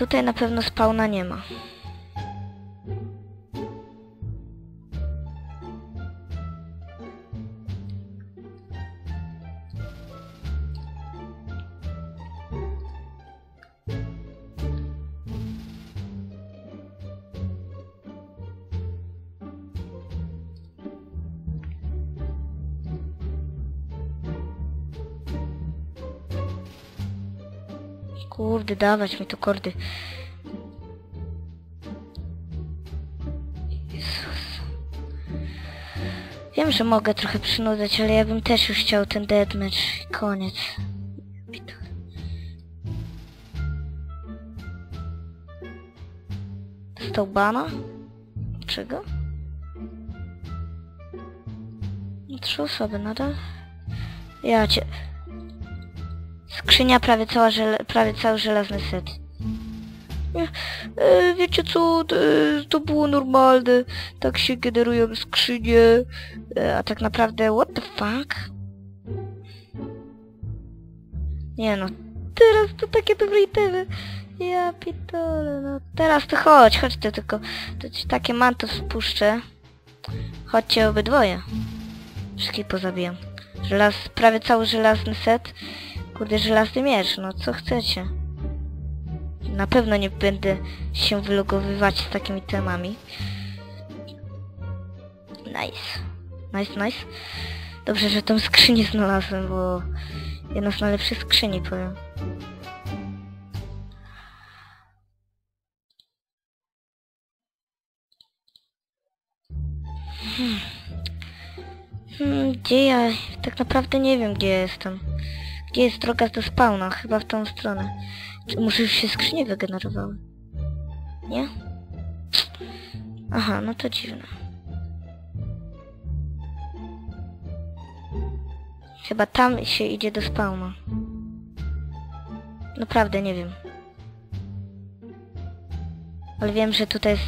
Tutaj na pewno spawna nie ma. Kurde, dawać mi tu kordy. Jezus. Wiem, że mogę trochę przynudzać, ale ja bym też już chciał ten deathmatch i koniec. Dostał bana? Czego? Trzy osoby nadal? Ja cię... Skrzynia prawie cała żele... prawie cały żelazny set. E, wiecie co, to, to było normalne. Tak się generują skrzynie. E, a tak naprawdę, what the fuck? Nie no, teraz to takie dobre itemy. Ja pitole, no teraz to chodź, chodźcie tylko. To ci takie manto spuszczę. Chodźcie obydwoje. Wszystkich pozabijam. Żelaz, prawie cały żelazny set. Kurde, żelazny miecz, no co chcecie? Na pewno nie będę się wylogowywać z takimi temami. Nice. Nice, nice. Dobrze, że tą skrzynię znalazłem, bo jedna z najlepszych skrzyni, powiem. Hmm. Hmm, gdzie ja? Tak naprawdę nie wiem, gdzie jestem. Gdzie jest droga do spawna? Chyba w tą stronę. Może już się skrzynie wygenerowały? Nie? Aha, no to dziwne. Chyba tam się idzie do spawna. Naprawdę nie wiem. Ale wiem, że tutaj jest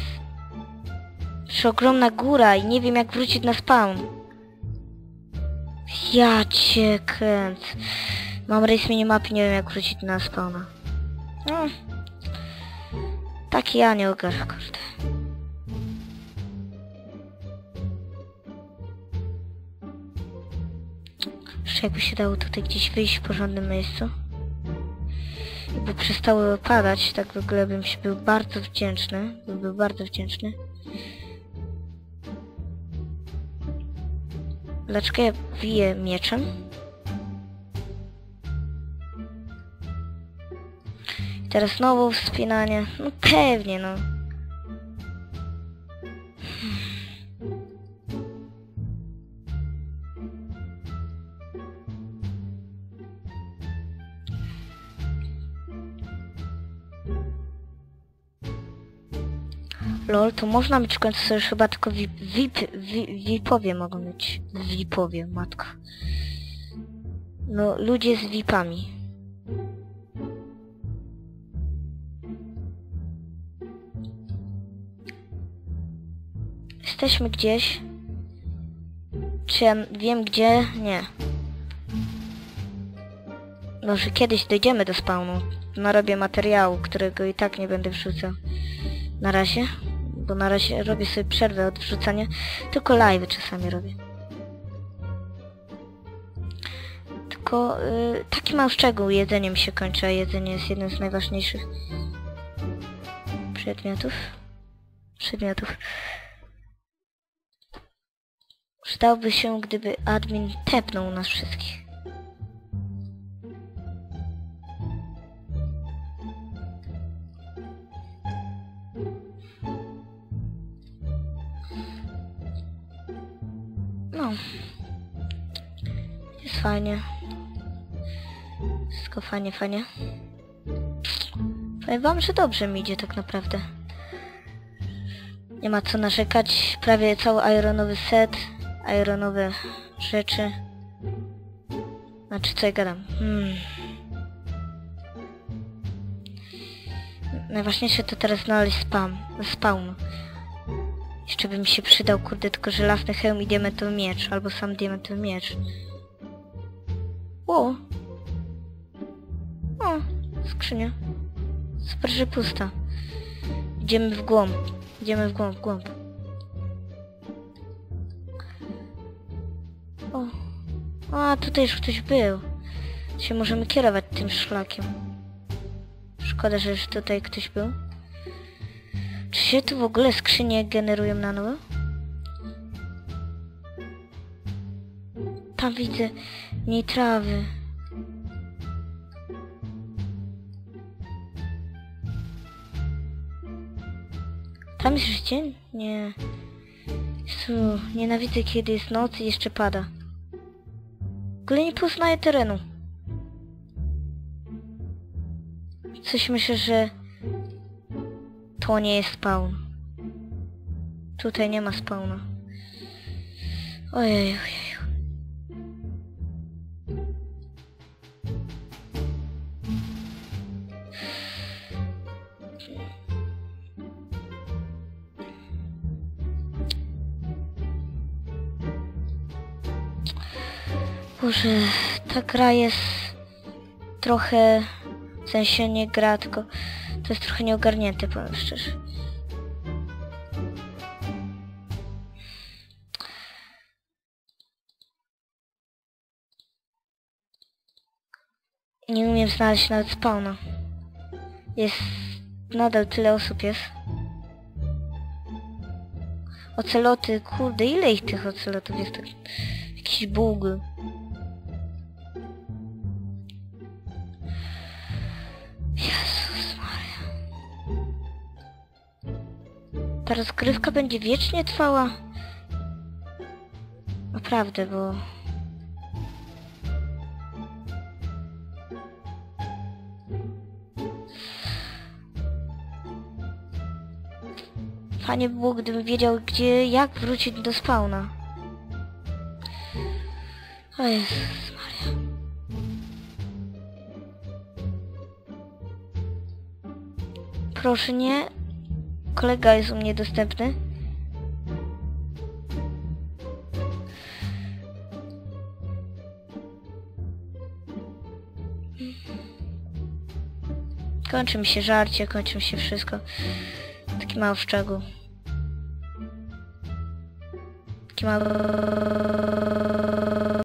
przeogromna góra i nie wiem jak wrócić na spawn. Ja cię kręcę. Mam rejs minimapy, nie wiem jak wrócić na spawna. No. Taki ja nie ogarnę, kurde. Jeszcze jakby się dało tutaj gdzieś wyjść w porządnym miejscu. Jakby przestało padać, tak w ogóle bym się był bardzo wdzięczny. Bym był bardzo wdzięczny. Ja wiję mieczem? Teraz znowu wspinanie. No pewnie, no. Lol, to można mieć w końcu sobie chyba tylko VIP, VIP, VIP, VIPowie mogą mieć. VIPowie, matko. No, ludzie z VIPami. Jesteśmy gdzieś. Czy ja wiem gdzie? Nie. Może kiedyś dojdziemy do spawnu. Narobię materiału, którego i tak nie będę wrzucał. Na razie. Bo na razie robię sobie przerwę od wrzucania. Tylko live czasami robię. Tylko y, taki mam szczegół. Jedzenie mi się kończy, a jedzenie jest jednym z najważniejszych przedmiotów. Przedmiotów. Przydałby się, gdyby admin tepnął nas wszystkich. No. Jest fajnie. Wszystko fajnie, fajnie. Powiem wam, że dobrze mi idzie tak naprawdę. Nie ma co narzekać. Prawie cały ironowy set. Ironowe rzeczy. Znaczy co ja gadam? Hmm. Najważniejsze to teraz znaleźć spam. Spawn. Jeszcze by mi się przydał, kurde, tylko żelazny hełm i diamentowy miecz. Albo sam diamentowy miecz. O! O! Skrzynia. Super, że pusta. Idziemy w głąb. Idziemy w głąb, w głąb. A, tutaj już ktoś był. Się możemy kierować tym szlakiem. Szkoda, że już tutaj ktoś był. Czy się tu w ogóle skrzynie generują na nowo? Tam widzę mniej trawy. Tam jest już dzień? Nie. Jezu, nienawidzę kiedy jest noc i jeszcze pada. Ogóle nie poznaję terenu. Coś myślę, że to nie jest spawn. Tutaj nie ma spawna. Ojej, ojej. Boże, ta gra jest trochę... W sensie nie gra, tylko to jest trochę nieogarnięte, powiem szczerze. Nie umiem znaleźć nawet spawna. Jest... Nadal tyle osób jest. Oceloty, kurde, ile ich tych ocelotów jest? Jakiś bóg. Ta rozgrywka będzie wiecznie trwała? Naprawdę, bo... Fajnie by było, gdybym wiedział, gdzie, jak wrócić do spawna. O Jezus Maria. Proszę nie. Kolega jest u mnie dostępny. Kończy mi się żarcie, kończy mi się wszystko. Taki mały szczegół. Taki mały...